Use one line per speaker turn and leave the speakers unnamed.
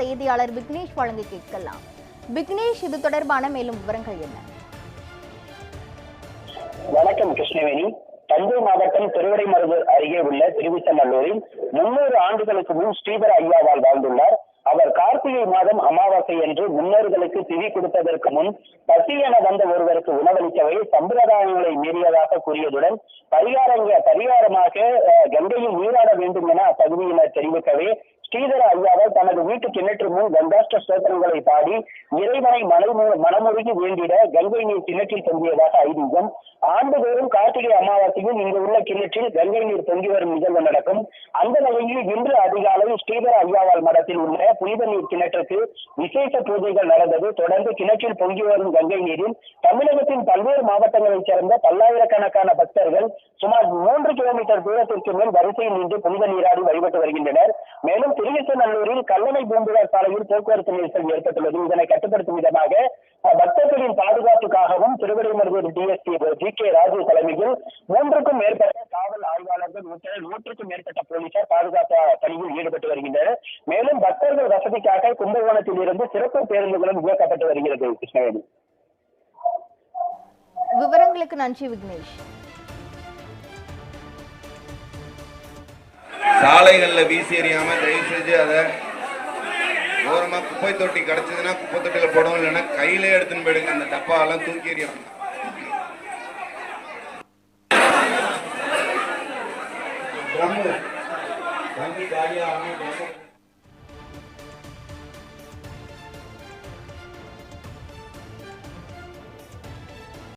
செய்தியாளர் விக்னேஷ் வழங்கி கேட்கலாம். விக்னேஷ் இது தொடர்பான மேலும் விவரங்கள் என்ன?
வணக்கம் கிருஷ்ணவேணி. தஞ்சை மாவட்டம் திருவடைமருது அருகே உள்ள திருவிசநல்லூரில் முன்னூறு ஆண்டுகளுக்கு முன் ஸ்ரீதர ஐயாவால் வாழ்ந்துள்ளார். அவர் கார்த்திகை மாதம் அமாவாசை என்று முன்னோர்களுக்கு திவி கொடுப்பதற்கு முன் பசி என வந்த ஒருவருக்கு உணவளிக்கவே சம்பிரதாயங்களை மீறியதாக கூறியதுடன் பரிகாரங்க பரிகாரமாக கங்கையில் நீராட வேண்டும் என அப்பகுதியினர் தெரிவிக்கவே ஸ்ரீதர ஐயாவால் தனது வீட்டு கிணற்று முன் கங்காஷ்ட ஸ்தோத்திரங்களை பாடி இறைவனை மனமுருகி வேண்டிட கங்கை நீர் கிணற்றில் தங்கியதாக ஐதீகம் ஆண்டுதோறும் கார்த்திகை அமாவாசையில் இங்கு உள்ள கிணற்றில் கங்கை நீர் பொங்கி வரும் நிகழ்வு நடக்கும். அந்த வகையில் இன்று அதிகாலை ஸ்ரீதர ஐயாவால் மடத்தில் உள்ள புனித நீர் கிணற்றுக்கு விசேஷ பூஜைகள் நடந்தது. தொடர்ந்து கிணற்றில் பொங்கி வரும் கங்கை நீரில் தமிழகத்தின் பல்வேறு மாவட்டங்களைச் சேர்ந்த பல்லாயிரக்கணக்கான பக்தர்கள் சுமார் மூன்று கிலோமீட்டர் தூரத்திற்கு மேல் வரிசையில் நின்று புனித நீராடி வழிபட்டு வருகின்றனர். மேலும் திருவிசநல்லூரில் கல்லணை பூம்புகார் சாலையில் போக்குவரத்து நெரிசல் ஏற்பட்டுள்ளது. இதனை கட்டுப்படுத்தும் விதமாக பக்தர்களின் பாதுகாப்புக்காகவும் Thiruvidaimaruthur DSP G K Raju தலைமையில் மூன்றுக்கும் மேற்பட்ட காவல் ஆய்வாளர்கள் உட்பட நூற்றுக்கும் மேற்பட்ட போலீசார் பாதுகாப்பு பணியில் ஈடுபட்டு வருகின்றனர். மேலும் பக்தர்கள் வசதிக்காக கும்பகோணத்தில் இருந்து சிறப்பு பேருந்துகளும் இயக்கப்பட்டு வருகிறது கிருஷ்ணவேணி.
விவரங்களுக்கு நன்றி விக்னேஷ்.
சாலைகளில் வீசி எறியாம தயவு செஞ்சு அதை ஓரமாக குப்பை தொட்டி கிடச்சதுன்னா குப்பை தொட்டியில் போடவும் இல்லைன்னா கையிலே எடுத்துன்னு போயிடுங்க. அந்த டப்பாவெல்லாம் தூக்கி எறியும்
ட்ரம்மு தண்ணி